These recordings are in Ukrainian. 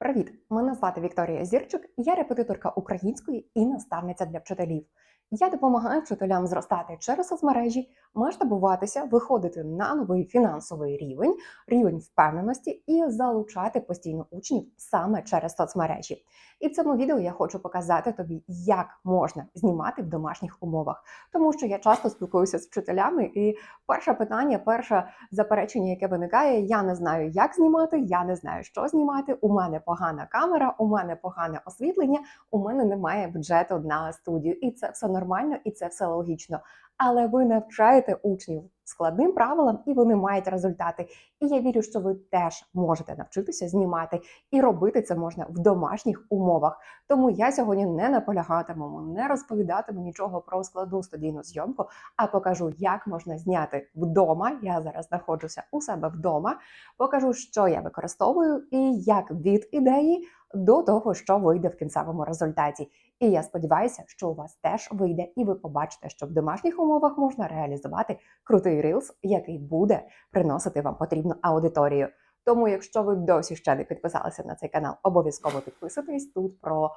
Привіт! Мене звати Вікторія Зірчик, я репетиторка української і наставниця для вчителів. Я допомагаю вчителям зростати через соцмережі, масштабуватися, виходити на новий фінансовий рівень, рівень впевненості і залучати постійно учнів саме через соцмережі. І в цьому відео я хочу показати тобі, як можна знімати в домашніх умовах, тому що я часто спілкуюся з вчителями, і перше питання, перше заперечення, яке виникає: я не знаю, як знімати, я не знаю, що знімати. У мене погана камера, у мене погане освітлення, у мене немає бюджету на студію, і це все нормально, і це все логічно. Але ви навчаєте учнів складним правилам, і вони мають результати. І я вірю, що ви теж можете навчитися знімати, і робити це можна в домашніх умовах. Тому я сьогодні не наполягатиму, не розповідатиму нічого про складну студійну зйомку, а покажу, як можна зняти вдома. Я зараз знаходжуся у себе вдома. Покажу, що я використовую, і як від ідеї до того, що вийде в кінцевому результаті. І я сподіваюся, що у вас теж вийде, і ви побачите, що в домашніх умовах можна реалізувати крутий рилс, який буде приносити вам потрібну аудиторію. Тому, якщо ви досі ще не підписалися на цей канал, обов'язково підписуйтесь тут про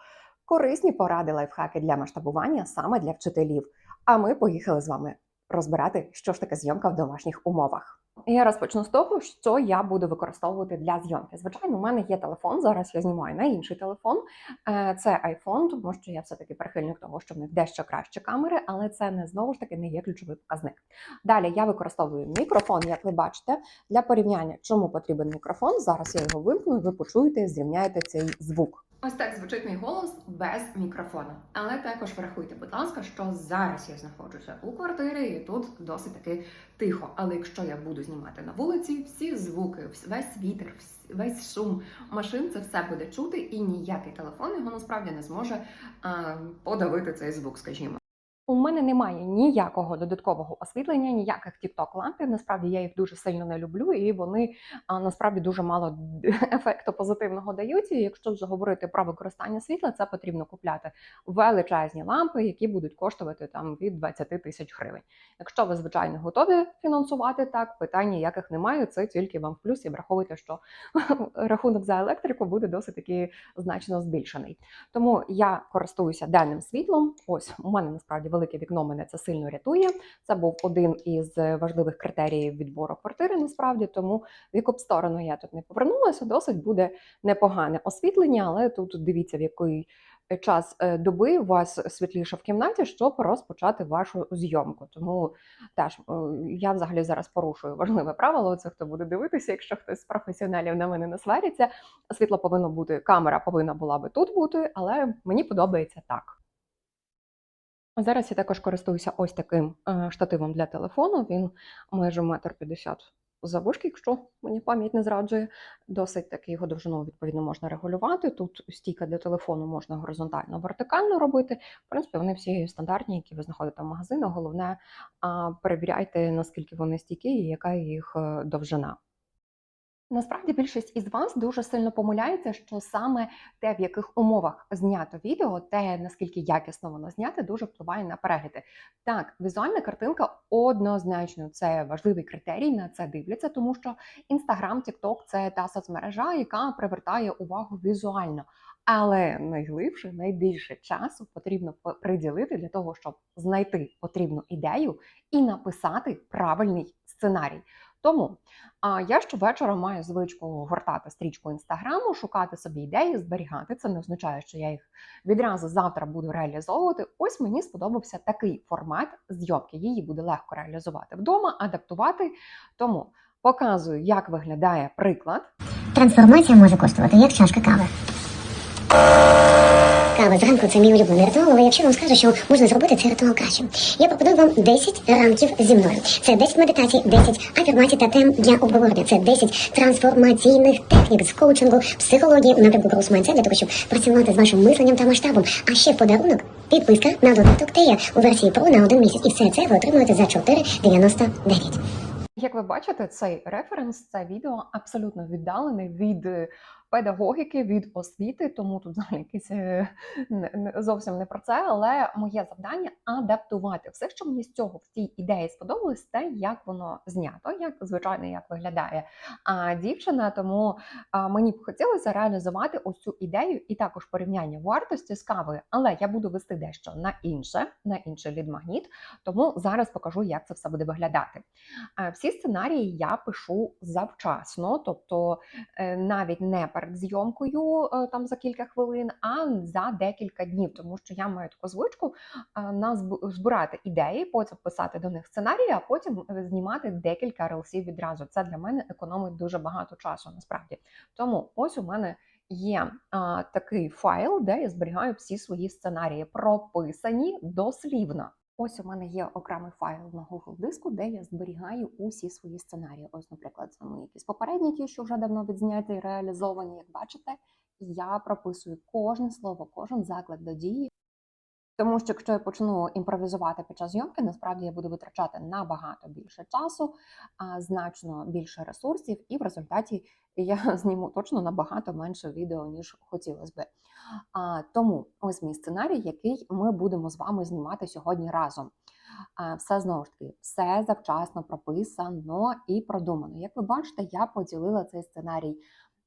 корисні поради лайфхаки для масштабування саме для вчителів. А ми поїхали з вами розбирати, що ж таке зйомка в домашніх умовах. Я розпочну з того, що я буду використовувати для зйомки. Звичайно, у мене є телефон. Зараз я знімаю на інший телефон. Е, Це iPhone, тому що я все-таки прихильник того, що в них дещо краще камери, але це не знову ж таки не є ключовий показник. Далі я використовую мікрофон, як ви бачите, для порівняння, чому потрібен мікрофон. Зараз я його вимкну, ви почуєте, зрівняєте цей звук. Ось так звучить мій голос без мікрофона. Але також врахуйте, будь ласка, що зараз я знаходжуся у квартирі, і тут досить таки тихо. Але якщо я буду знімати на вулиці, всі звуки, весь вітер, весь шум машин, це все буде чути, і ніякий телефон його насправді не зможе а, подавити цей звук, скажімо. У мене немає ніякого додаткового освітлення, ніяких тікток лампів. Насправді я їх дуже сильно не люблю, і вони насправді дуже мало ефекту позитивного дають. І якщо вже говорити про використання світла, це потрібно купляти величезні лампи, які будуть коштувати там від 20 тисяч гривень. Якщо ви звичайно готові фінансувати так, питань ніяких немає. Це тільки вам в плюс і враховуйте, що рахунок за електрику буде досить таки значно збільшений. Тому я користуюся денним світлом. Ось у мене насправді велике вікно мене це сильно рятує. Це був один із важливих критеріїв відбору квартири. Насправді, тому в яку б сторону я тут не повернулася, досить буде непогане освітлення, але тут дивіться, в який час е, доби у вас світліше в кімнаті, щоб розпочати вашу зйомку. Тому теж е, я взагалі зараз порушую важливе правило. Це хто буде дивитися, якщо хтось з професіоналів на мене не свариться. Світло повинно бути, камера повинна була би тут бути, але мені подобається так. Зараз я також користуюся ось таким е, штативом для телефону. Він майже метр п'ятдесят заввишки, якщо мені пам'ять не зраджує. Досить таки його довжину відповідно можна регулювати. Тут стійка для телефону можна горизонтально, вертикально робити. В принципі, вони всі стандартні, які ви знаходите в магазинах. Головне, перевіряйте, наскільки вони стійкі і яка їх е, довжина. Насправді більшість із вас дуже сильно помиляється, що саме те, в яких умовах знято відео, те наскільки якісно воно зняте, дуже впливає на перегляди. Так, візуальна картинка однозначно це важливий критерій, на це дивляться, тому що Instagram, TikTok – це та соцмережа, яка привертає увагу візуально. Але найглибше, найбільше часу потрібно по- приділити для того, щоб знайти потрібну ідею і написати правильний сценарій. Тому я щовечора маю звичку гортати стрічку інстаграму, шукати собі ідеї, зберігати. Це не означає, що я їх відразу завтра буду реалізовувати. Ось мені сподобався такий формат зйомки. Її буде легко реалізувати вдома, адаптувати. Тому показую, як виглядає приклад. Трансформація може коштувати як чашка кави. Кава зранку це мій улюблений ритуал, але якщо вам скажу, що можна зробити цей ритуал краще. Я пропоную вам 10 ранків зі мною. Це 10 медитацій, 10 афірмацій та тем для обговорення. Це 10 трансформаційних технік з коучингу, психології напрямку Mindset для того, щоб працювати з вашим мисленням та масштабом. А ще в подарунок підписка на додаток Тея у версії Pro на один місяць. І все це ви отримуєте за 4,99. Як ви бачите, цей референс, це відео абсолютно віддалений від е, педагогіки, від освіти, тому тут якийсь е, зовсім не про це. Але моє завдання адаптувати все, що мені з цього в цій ідеї сподобалось, те, як воно знято, як звичайно, як виглядає а, дівчина. Тому мені б хотілося реалізувати ось цю ідею і також порівняння вартості з кавою. Але я буду вести дещо на інше, на інший лід-магніт. Тому зараз покажу, як це все буде виглядати. Е, Всі сценарії я пишу завчасно, тобто е, навіть не перед зйомкою е, там за кілька хвилин, а за декілька днів, тому що я маю таку звичку е, на збирати ідеї, потім писати до них сценарії, а потім е, знімати декілька релсів відразу. Це для мене економить дуже багато часу, насправді. Тому ось у мене є а, такий файл, де я зберігаю всі свої сценарії, прописані дослівно. Ось у мене є окремий файл на Google диску, де я зберігаю усі свої сценарії. Ось, наприклад, мої якісь попередні, ті, що вже давно відзняті реалізовані, як бачите. Я прописую кожне слово, кожен заклик до дії. Тому що якщо я почну імпровізувати під час зйомки, насправді я буду витрачати набагато більше часу, значно більше ресурсів, і в результаті я зніму точно набагато менше відео, ніж хотілося би. Тому ось мій сценарій, який ми будемо з вами знімати сьогодні разом. Все знову ж таки, все завчасно прописано і продумано. Як ви бачите, я поділила цей сценарій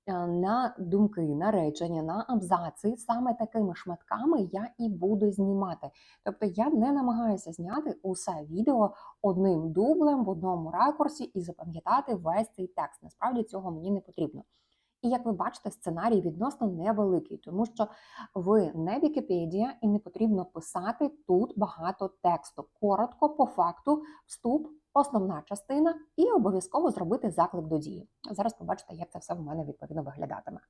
на думки, на речення, на абзаци. Саме такими шматками я і буду знімати. Тобто я не намагаюся зняти усе відео одним дублем в одному ракурсі і запам'ятати весь цей текст. Насправді цього мені не потрібно. І як ви бачите, сценарій відносно невеликий, тому що ви не Вікіпедія і не потрібно писати тут багато тексту. Коротко, по факту, вступ, основна частина, і обов'язково зробити заклик до дії. Зараз побачите, як це все в мене відповідно виглядатиме.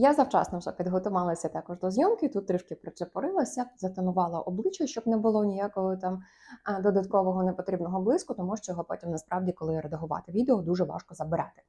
Я завчасно вже підготувалася також до зйомки. Тут трішки причепорилася, затонувала обличчя, щоб не було ніякого там додаткового непотрібного блиску, тому що його потім насправді, коли редагувати відео, дуже важко забирати.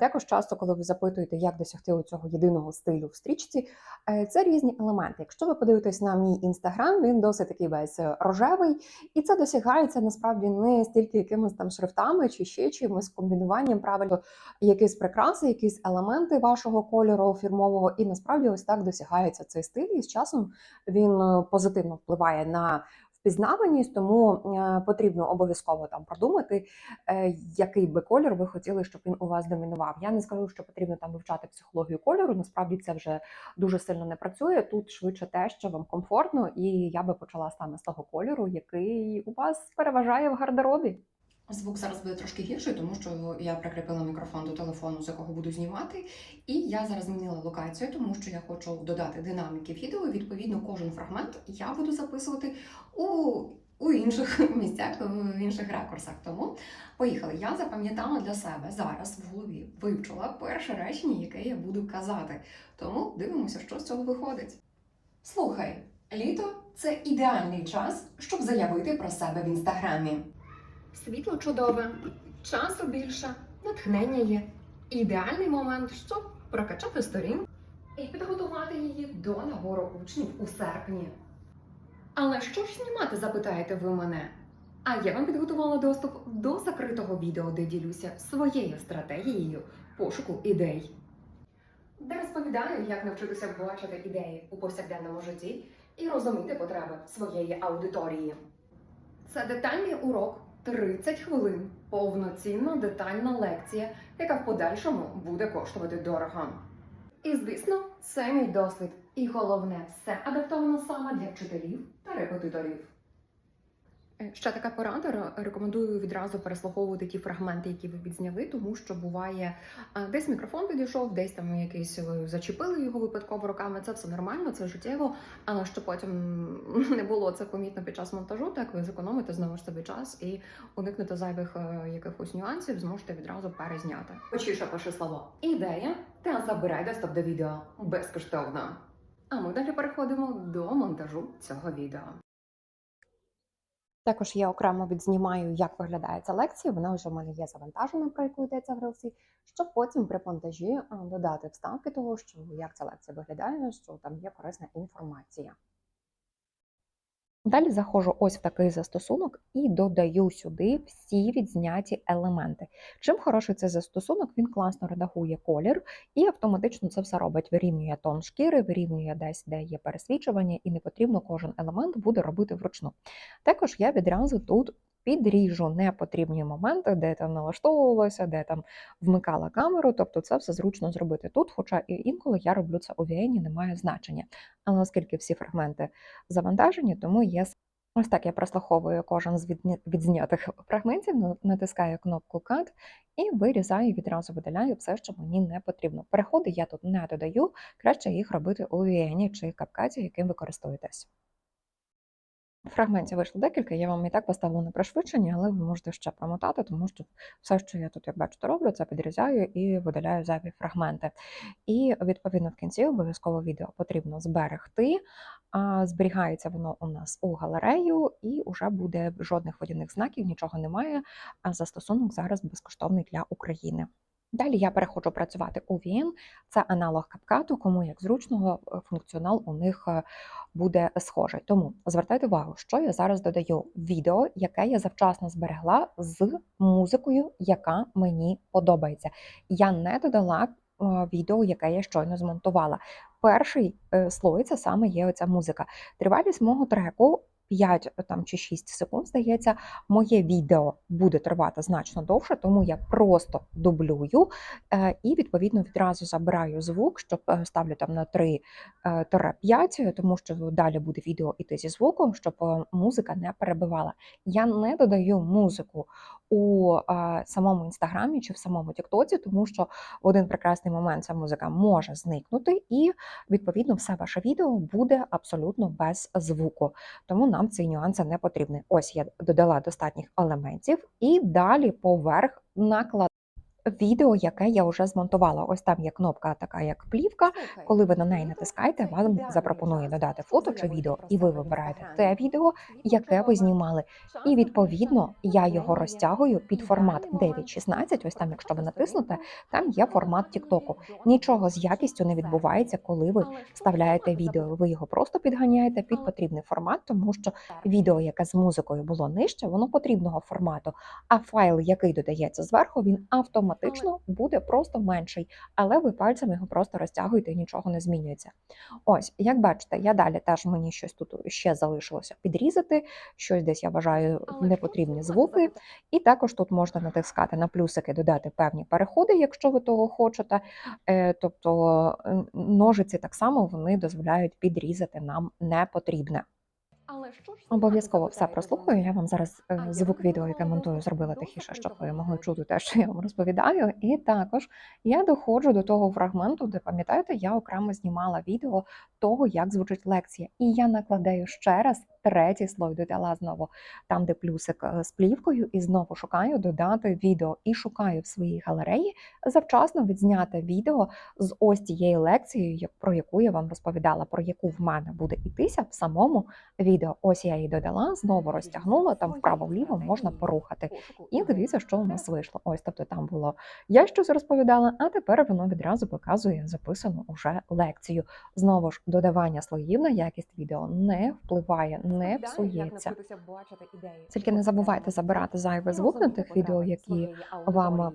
Також часто, коли ви запитуєте, як досягти у цього єдиного стилю в стрічці, е, це різні елементи. Якщо ви подивитесь на мій інстаграм, він досить такий весь е, рожевий, і це досягається насправді не стільки якимись там шрифтами чи ще чимось комбінуванням правильно якісь прикраси, якісь елементи вашого кольору фірмового, і насправді ось так досягається цей стиль. І з часом він е, позитивно впливає на впізнаваність, тому е, потрібно обов'язково там продумати, е, який би колір ви хотіли, щоб він у вас домінував. Я не скажу, що потрібно там вивчати психологію кольору. Насправді це вже дуже сильно не працює. Тут швидше те, що вам комфортно, і я би почала саме з того кольору, який у вас переважає в гардеробі. Звук зараз буде трошки гірший, тому що я прикріпила мікрофон до телефону, з якого буду знімати. І я зараз змінила локацію, тому що я хочу додати динаміки відео. Відповідно, кожен фрагмент я буду записувати у, у інших місцях, в інших ракурсах. Тому поїхали. Я запам'ятала для себе зараз в голові, вивчила перше речення, яке я буду казати. Тому дивимося, що з цього виходить. Слухай, літо це ідеальний час, щоб заявити про себе в інстаграмі. Світло чудове, часу більше, натхнення є. Ідеальний момент, щоб прокачати сторінку і підготувати її до набору учнів у серпні. Але що ж знімати, запитаєте ви мене? А я вам підготувала доступ до закритого відео, де ділюся своєю стратегією пошуку ідей. Де розповідаю, як навчитися бачити ідеї у повсякденному житті і розуміти потреби своєї аудиторії. Це детальний урок 30 хвилин, повноцінна детальна лекція, яка в подальшому буде коштувати дорого. І звісно, це мій досвід. І головне, все адаптовано саме для вчителів та репетиторів. Е, Ще така порада. Рекомендую відразу переслуховувати ті фрагменти, які ви відзняли, тому що буває десь мікрофон підійшов, десь там якийсь ви зачепили його випадково руками. Це все нормально, це життєво. Але щоб потім не було це помітно під час монтажу, так ви зекономите знову ж собі час і уникнете зайвих е, якихось нюансів, зможете відразу перезняти. Почіше пише слово ідея та забирай доступ до відео безкоштовно. А ми далі переходимо до монтажу цього відео. Також я окремо відзнімаю, як виглядає ця лекція. Вона вже в мене є завантажена, про яку йдеться в релсі, щоб потім при монтажі е, додати вставки того, що як ця лекція виглядає, що там є корисна інформація. Далі заходжу ось в такий застосунок і додаю сюди всі відзняті елементи. Чим хороший цей застосунок, він класно редагує колір і автоматично це все робить. Вирівнює тон шкіри, вирівнює десь, де є пересвічування, і не потрібно кожен елемент буде робити вручну. Також я відразу тут підріжу непотрібні моменти, де там налаштовувалося, де там вмикала камеру. Тобто це все зручно зробити тут. Хоча і інколи я роблю це у VN, немає значення. Але оскільки всі фрагменти завантажені, тому є ось так я прослуховую кожен з відзнятих фрагментів, натискаю кнопку Cut і вирізаю, відразу видаляю все, що мені не потрібно. Переходи я тут не додаю, краще їх робити у VN чи CapCut, яким ви користуєтесь. Фрагментів вийшло декілька, я вам і так поставила на пришвидшення, але ви можете ще промотати, тому що все, що я тут, як бачите, роблю, це підрізаю і видаляю зайві фрагменти. І відповідно в кінці обов'язково відео потрібно зберегти. Зберігається воно у нас у галерею, і вже буде жодних водяних знаків, нічого немає. А застосунок зараз безкоштовний для України. Далі я переходжу працювати у VN. Це аналог CapCut, кому як зручного е, функціонал у них е, буде схожий. Тому звертайте увагу, що я зараз додаю відео, яке я завчасно зберегла з музикою, яка мені подобається. Я не додала е, відео, яке я щойно змонтувала. Перший слой це саме є оця музика. Тривалість мого треку 5 там, чи 6 секунд, здається, моє відео буде тривати значно довше, тому я просто дублюю е, і відповідно відразу забираю звук, щоб е, ставлю там на 3-5, тому що далі буде відео іти зі звуком, щоб е, музика не перебивала. Я не додаю музику у е, самому інстаграмі чи в самому Тіктоці, тому що в один прекрасний момент ця музика може зникнути, і відповідно все ваше відео буде абсолютно без звуку. Тому нам ці нюанси не потрібні. Ось я додала достатніх елементів, і далі поверх накладаю відео, яке я вже змонтувала. Ось там є кнопка, така як плівка. Коли ви на неї натискаєте, вам запропонує додати фото чи відео, і ви вибираєте те відео, яке ви знімали. І відповідно я його розтягую під формат 9.16. Ось там, якщо ви натиснете, там є формат Тіктоку. Нічого з якістю не відбувається, коли ви вставляєте відео. Ви його просто підганяєте під потрібний формат, тому що відео, яке з музикою було нижче, воно потрібного формату. А файл, який додається зверху, він автоматично буде просто менший, але ви пальцем його просто розтягуєте і нічого не змінюється. Ось, як бачите, я далі теж мені щось тут ще залишилося підрізати, щось десь я вважаю непотрібні звуки. І також тут можна натискати на плюсики, додати певні переходи, якщо ви того хочете. Е, Тобто ножиці так само вони дозволяють підрізати нам непотрібне. Але що Обов'язково все прослухаю. Я вам зараз е, звук відео, яке монтую, зробила тихіше, щоб ви могли чути те, що я вам розповідаю. І також я доходжу до того фрагменту, де пам'ятаєте, я окремо знімала відео того, як звучить лекція. І я накладаю ще раз третій слой, додала знову там, де плюсик е, з плівкою, і знову шукаю додати відео і шукаю в своїй галереї завчасно відзняте відео з ось тією лекцією, про яку я вам розповідала, про яку в мене буде ітися в самому відео. Ось я її додала, знову розтягнула, там вправо-вліво можна порухати. І дивіться, що у нас вийшло. Ось, тобто там було я щось розповідала, а тепер воно відразу показує записану уже лекцію. Знову ж додавання слоїв на якість відео не впливає, не псується. Тільки не забувайте забирати зайвий звук на тих відео, які вам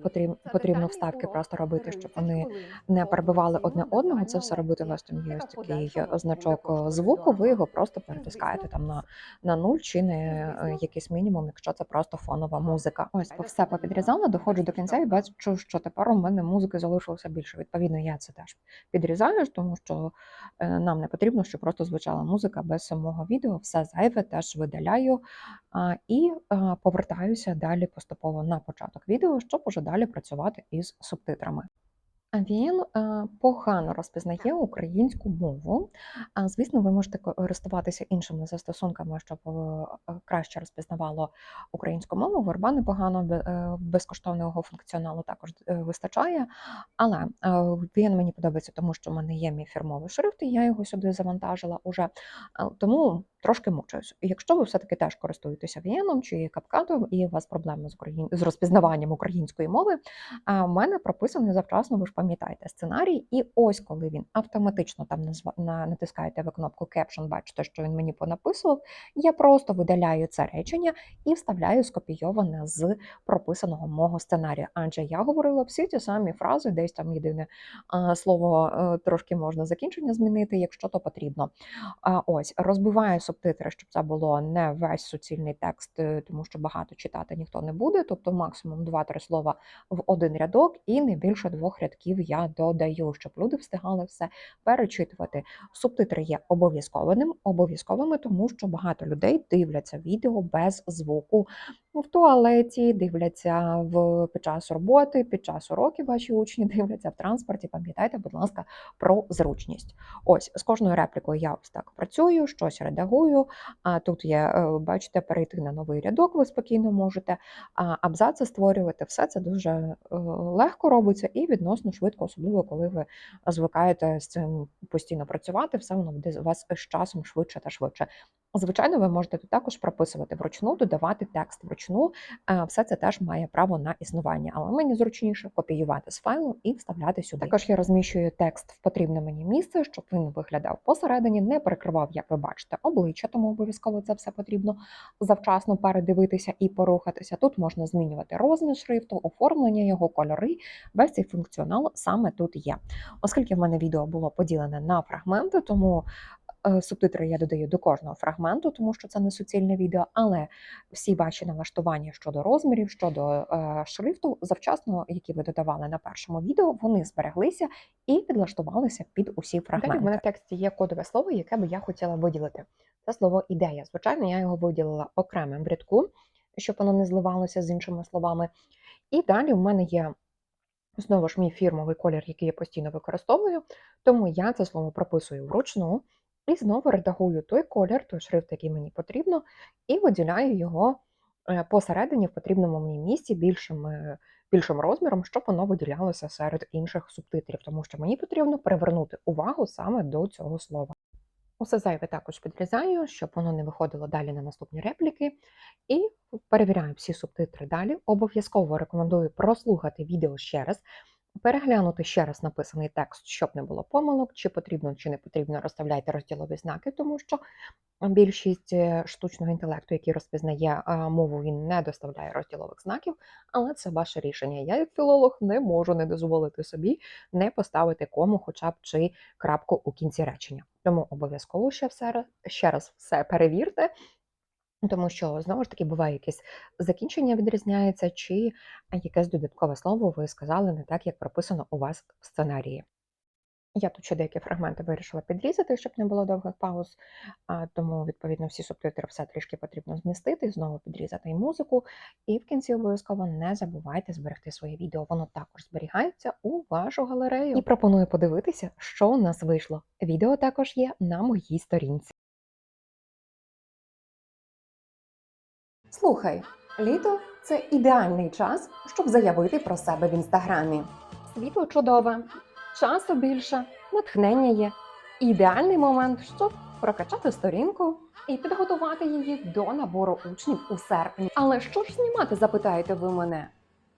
потрібно вставки просто робити, щоб вони не перебивали одне одного. Це все робити. У там є ось такий значок е, звуку. Ви його просто перетискаєте там на, на нуль чи на е, якийсь мінімум, якщо це просто фонова музика. Ось по все попідрізала, доходжу до кінця і бачу, що тепер у мене музики залишилося більше. Відповідно, я це теж підрізаю, тому що е, нам не потрібно, щоб просто звучала музика без самого відео. Все зайве теж видаляю і повертаюся далі поступово на початок відео, щоб уже далі працювати із субтитрами. Він е, погано розпізнає українську мову. А, Звісно, ви можете користуватися іншими застосунками, щоб е, е, краще розпізнавало українську мову. Верба непогано безкоштовного функціоналу також вистачає. Але він мені подобається, тому що в мене є мій фірмовий шрифт, і я його сюди завантажила уже. Тому трошки мучаюсь. Якщо ви все-таки теж користуєтеся VN чи капкатом, і у вас проблеми з україн... з розпізнаванням української мови, а в мене прописаний завчасно, ви ж пам'ятаєте сценарій. І ось коли він автоматично там назва... на... натискаєте ви кнопку Caption, бачите, що він мені понаписував. Я просто видаляю це речення і вставляю скопійоване з прописаного мого сценарія. Адже я говорила всі ті самі фрази, десь там єдине слово е, трошки можна закінчення змінити, якщо то потрібно. Ось розбиваю субтитри, щоб це було не весь суцільний текст, е, тому що багато читати ніхто не буде. Тобто максимум 2-3 слова в один рядок, і не більше двох рядків я додаю, щоб люди встигали все перечитувати. Субтитри є обов'язковими, обов'язковими, тому що багато людей дивляться відео без звуку в туалеті, дивляться в під час роботи, під час уроків ваші учні дивляться в транспорті. Пам'ятайте, будь ласка, про зручність. Ось з кожною реплікою я ось так працюю, щось редагую. А тут є, е, бачите, перейти на новий рядок. Ви спокійно можете. Абзаци створювати все це дуже е, легко робиться і відносно швидко, особливо коли ви звикаєте з цим постійно працювати, все воно буде у вас з часом швидше та швидше. Звичайно, ви можете тут також прописувати вручну, додавати текст вручну. Е, Все це теж має право на існування, але мені зручніше копіювати з файлу і вставляти сюди. Також я розміщую текст в потрібне мені місце, щоб він виглядав посередині, не перекривав, як ви бачите, обличчя, тому обов'язково це все потрібно завчасно передивитися і порухатися. Тут можна змінювати розмір шрифту, оформлення його, кольори. Весь цей функціонал саме тут є. Оскільки в мене відео було поділене на фрагменти, тому субтитри я додаю до кожного фрагменту, тому що це не суцільне відео, але всі ваші налаштування щодо розмірів, щодо е, шрифту, завчасно, які ви додавали на першому відео, вони збереглися і підлаштувалися під усі фрагменти. Далі в мене в тексті є кодове слово, яке би я хотіла виділити. Це слово ідея. Звичайно, я його виділила окремим в рядку, щоб воно не зливалося з іншими словами. І далі в мене є знову ж мій фірмовий колір, який я постійно використовую, тому я це слово прописую вручну і знову редагую той колір, той шрифт, який мені потрібно, і виділяю його е, посередині в потрібному мені місці більшим, е, більшим розміром, щоб воно виділялося серед інших субтитрів, тому що мені потрібно привернути увагу саме до цього слова. Усе зайве також підрізаю, щоб воно не виходило далі на наступні репліки. І перевіряю всі субтитри далі. Обов'язково рекомендую прослухати відео ще раз, переглянути ще раз написаний текст, щоб не було помилок, чи потрібно, чи не потрібно розставляйте розділові знаки, тому що більшість е, штучного інтелекту, який розпізнає мову, він не доставляє розділових знаків, але це ваше рішення. Я, як філолог, не можу не дозволити собі не поставити кому, хоча б чи крапку у кінці речення. Тому обов'язково ще все ще раз все перевірте. Тому що знову ж таки буває якесь закінчення відрізняється, чи якесь додаткове слово ви сказали не так, як прописано у вас в сценарії. Я тут ще деякі фрагменти вирішила підрізати, щоб не було довгих пауз, тому, відповідно, всі субтитри все трішки потрібно змістити, знову підрізати і музику. І в кінці обов'язково не забувайте зберегти своє відео. Воно також зберігається у вашу галерею. І пропоную подивитися, що у нас вийшло. Відео також є на моїй сторінці. Слухай, літо це ідеальний час, щоб заявити про себе в інстаграмі. Світло чудове, часу більше, натхнення є. Ідеальний момент, щоб прокачати сторінку і підготувати її до набору учнів у серпні. Але що ж знімати, запитаєте ви мене?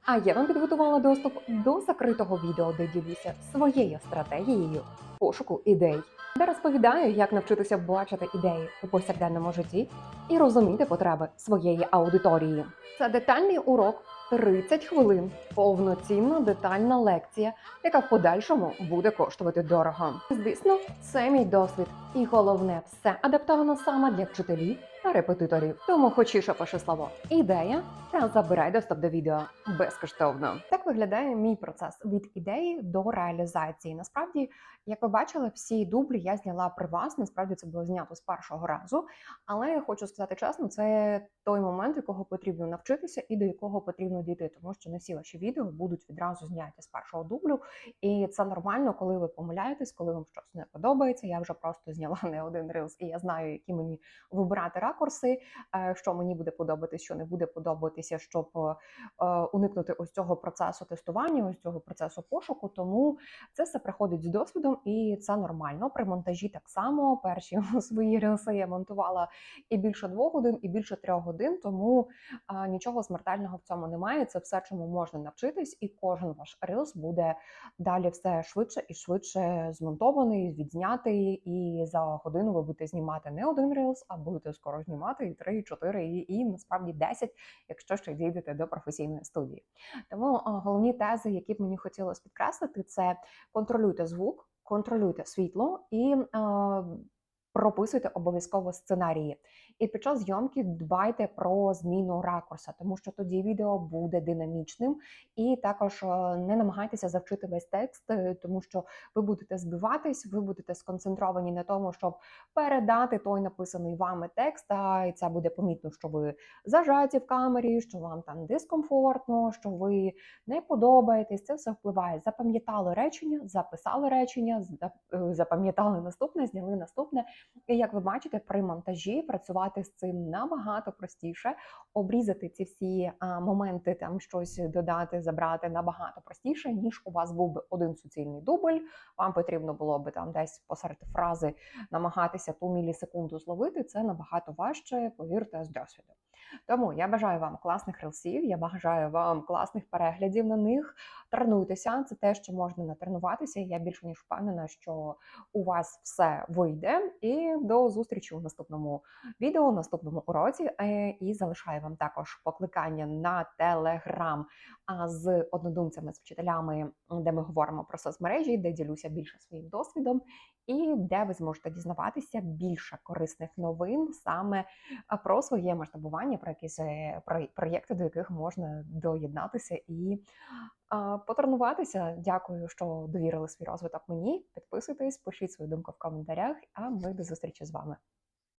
А я вам підготувала доступ до закритого відео, де ділюся своєю стратегією пошуку ідей, де розповідаю, як навчитися бачити ідеї у повсякденному житті і розуміти потреби своєї аудиторії. Це детальний урок 30 хвилин, повноцінна детальна лекція, яка в подальшому буде коштувати дорого. Звісно, це мій досвід, і головне, все адаптовано саме для вчителів та репетиторів. Тому хочіше пиши слово ідея та забирай доступ до відео безкоштовно. Так виглядає мій процес від ідеї до реалізації. Насправді, як ви бачили, всі дублі я зняла при вас. Насправді це було знято з першого разу. Але я хочу сказати чесно, це той момент, якого потрібно навчитися, і до якого потрібно дійти, тому що не всі ваші відео будуть відразу зняті з першого дублю. І це нормально, коли ви помиляєтесь, коли вам щось не подобається. Я вже просто зняла не один рилс, і я знаю, які мені вибирати ракурси. Ракурси, е, що мені буде подобатись, що не буде подобатися, щоб е, уникнути ось цього процесу тестування, ось цього процесу пошуку. Тому це все приходить з досвідом, і це нормально. При монтажі так само перші свої рілси я монтувала і більше двох годин, і більше трьох годин. Тому нічого смертельного в цьому немає. Це все, чому можна навчитись, і кожен ваш рилс буде далі все швидше і швидше змонтований, відзнятий. І за годину ви будете знімати не один рилс, а будете скоро знімати і три, і чотири, і, і насправді 10, якщо ще дійдете до професійної студії. Тому головні тези, які б мені хотілося підкреслити, це контролюйте звук, контролюйте світло і а, прописуйте обов'язково сценарії. І під час зйомки дбайте про зміну ракурса, тому що тоді відео буде динамічним, і також е, не намагайтеся завчити весь текст, е, тому що ви будете збиватись, ви будете сконцентровані на тому, щоб передати той написаний вами текст. А і це буде помітно, що ви зажаті в камері, що вам там дискомфортно, що ви не подобаєтесь. Це все впливає. Запам'ятали речення, записали речення, е, запам'ятали наступне, зняли наступне. І як ви бачите, при монтажі працювати з цим набагато простіше, обрізати ці всі моменти, там щось додати, забрати набагато простіше, ніж у вас був би один суцільний дубль. Вам потрібно було би там десь посеред фрази намагатися ту мілісекунду зловити. Це набагато важче, повірте, з досвіду. Тому я бажаю вам класних рилсів, я бажаю вам класних переглядів на них. Тренуйтеся, це те, що можна натренуватися. Я більше ніж впевнена, що у вас все вийде. І до зустрічі у наступному відео, наступному уроці. Е, І залишаю вам також покликання на телеграм з однодумцями, з вчителями, де ми говоримо про соцмережі, де ділюся більше своїм досвідом, і де ви зможете дізнаватися більше корисних новин саме про своє масштабування, про якісь е, проєкти, до яких можна доєднатися і потренуватися. Дякую, що довірили свій розвиток мені. Підписуйтесь, пишіть свою думку в коментарях. А ми до зустрічі з вами.